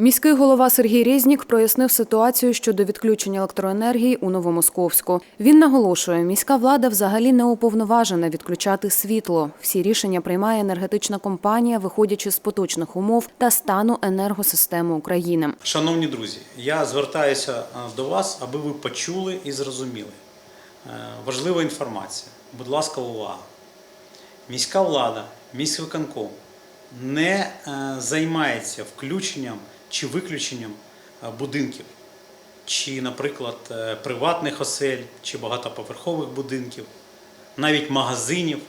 Міський голова Сергій Резнік прояснив ситуацію щодо відключення електроенергії у Новомосковську. Він наголошує, міська влада взагалі не уповноважена відключати світло. Всі рішення приймає енергетична компанія, виходячи з поточних умов та стану енергосистеми України. Шановні друзі, я звертаюся е, до вас, аби ви почули і зрозуміли. Е, Важлива інформація. Будь ласка, увага. Міська влада, міськвиконком не е, займається включенням чи виключенням е, будинків, чи, наприклад, е, приватних осель, чи багатоповерхових будинків, навіть магазинів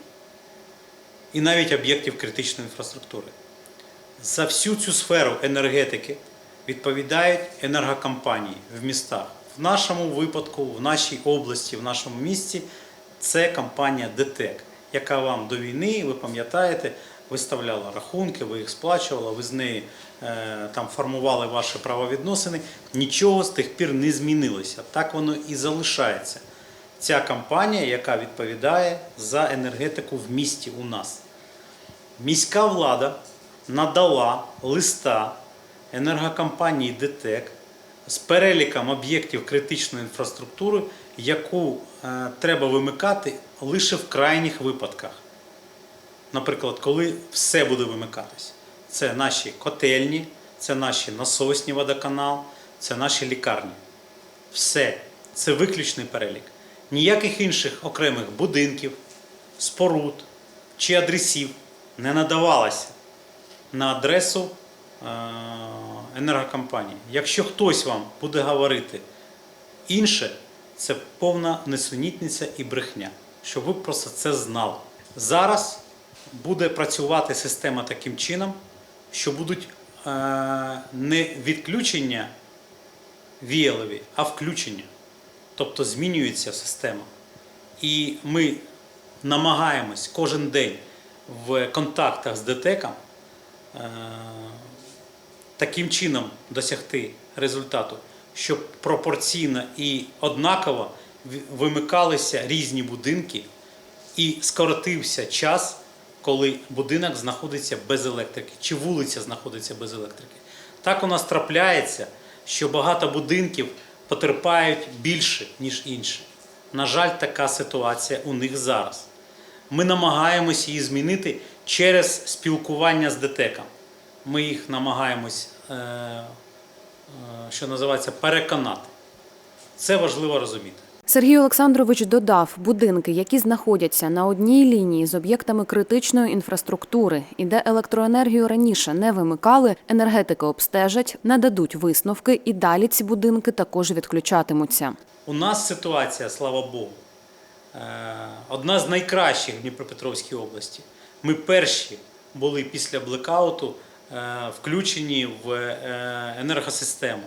і навіть об'єктів критичної інфраструктури. За всю цю сферу енергетики відповідають енергокомпанії в містах. В нашому випадку, в нашій області, в нашому місті це компанія ДТЕК, яка вам до війни, ви пам'ятаєте, виставляла рахунки, ви їх сплачували, ви з неї там формували ваші правовідносини. Нічого з тих пір не змінилося. Так воно і залишається. Ця компанія, яка відповідає за енергетику в місті у нас. Міська влада надала листа енергокомпанії ДТЕК з переліком об'єктів критичної інфраструктури, яку е, треба вимикати лише в крайніх випадках. Наприклад, коли все буде вимикатись. Це наші котельні, це наші насосні водоканал, це наші лікарні. Все. Це виключний перелік. Ніяких інших окремих будинків, споруд чи адресів не надавалося на адресу е, енергокомпанії. Якщо хтось вам буде говорити інше, це повна несунітниця і брехня, щоб ви просто це знали. Зараз буде працювати система таким чином, що будуть е, не відключення віялові, а включення. Тобто змінюється система. І ми намагаємось кожен день в контактах з ДТЕКом е, таким чином досягти результату, щоб пропорційно і однаково вимикалися різні будинки і скоротився час, коли будинок знаходиться без електрики, чи вулиця знаходиться без електрики. Так у нас трапляється, що багато будинків потерпають більше, ніж інші. На жаль, така ситуація у них зараз. Ми намагаємось її змінити через спілкування з ДТЕКом. Ми їх намагаємось, е, е, що називається, переконати. Це важливо розуміти. Сергій Олександрович додав, будинки, які знаходяться на одній лінії з об'єктами критичної інфраструктури і де електроенергію раніше не вимикали, енергетики обстежать, нададуть висновки, і далі ці будинки також відключатимуться. У нас ситуація, слава Богу, е, одна з найкращих в Дніпропетровській області. Ми перші були після блекауту е, включені в е, енергосистему.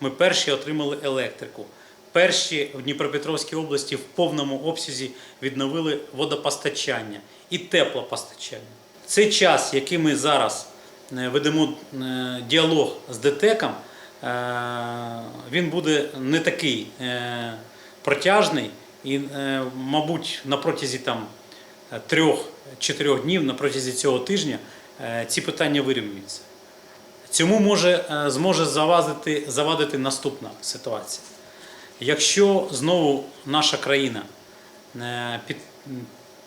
Ми перші отримали електрику. Перші в Дніпропетровській області в повному обсязі відновили водопостачання і теплопостачання. Цей час, який ми зараз е, ведемо е, діалог з ДТЕКом, е, він буде не такий протяжний і, мабуть, на протязі там трьох-чотирьох днів, на протязі цього тижня ці питання вирівнюються. Цьому може, зможе завадити, завадити наступна ситуація. Якщо знову наша країна е, під,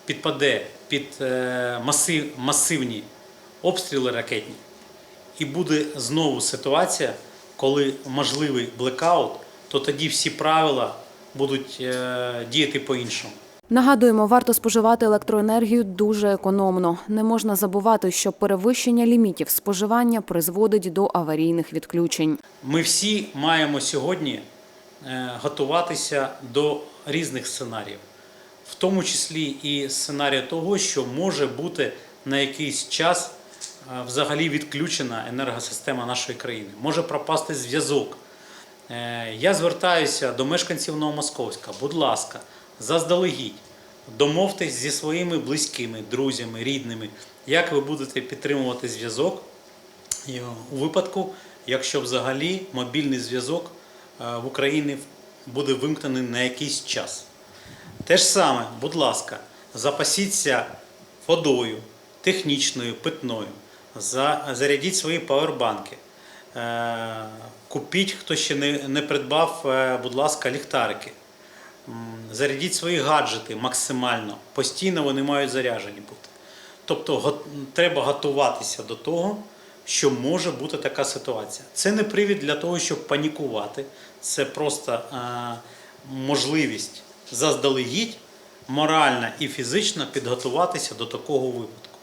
підпаде під е, масив, масивні обстріли ракетні, і буде знову ситуація, коли можливий блекаут, то тоді всі правила будуть е, діяти по-іншому. Нагадуємо, варто споживати електроенергію дуже економно. Не можна забувати, що перевищення лімітів споживання призводить до аварійних відключень. Ми всі маємо сьогодні готуватися до різних сценаріїв, в тому числі і сценарія того, що може бути на якийсь час е, взагалі відключена енергосистема нашої країни, може пропасти зв'язок. Е, Я звертаюся до мешканців Новомосковська, будь ласка, заздалегідь, домовтесь зі своїми близькими, друзями, рідними, як ви будете підтримувати зв'язок. У випадку, якщо взагалі мобільний зв'язок е, в Україні буде вимкнений на якийсь час. Те ж саме, будь ласка, запасіться водою, технічною, питною, зарядіть свої павербанки. Е, Купіть, хто ще не, не придбав, е, будь ласка, ліхтарики. Зарядіть свої гаджети максимально. Постійно вони мають заряджені бути. Тобто треба готуватися до того, що може бути така ситуація. Це не привід для того, щоб панікувати. Це просто е, можливість заздалегідь морально і фізично підготуватися до такого випадку.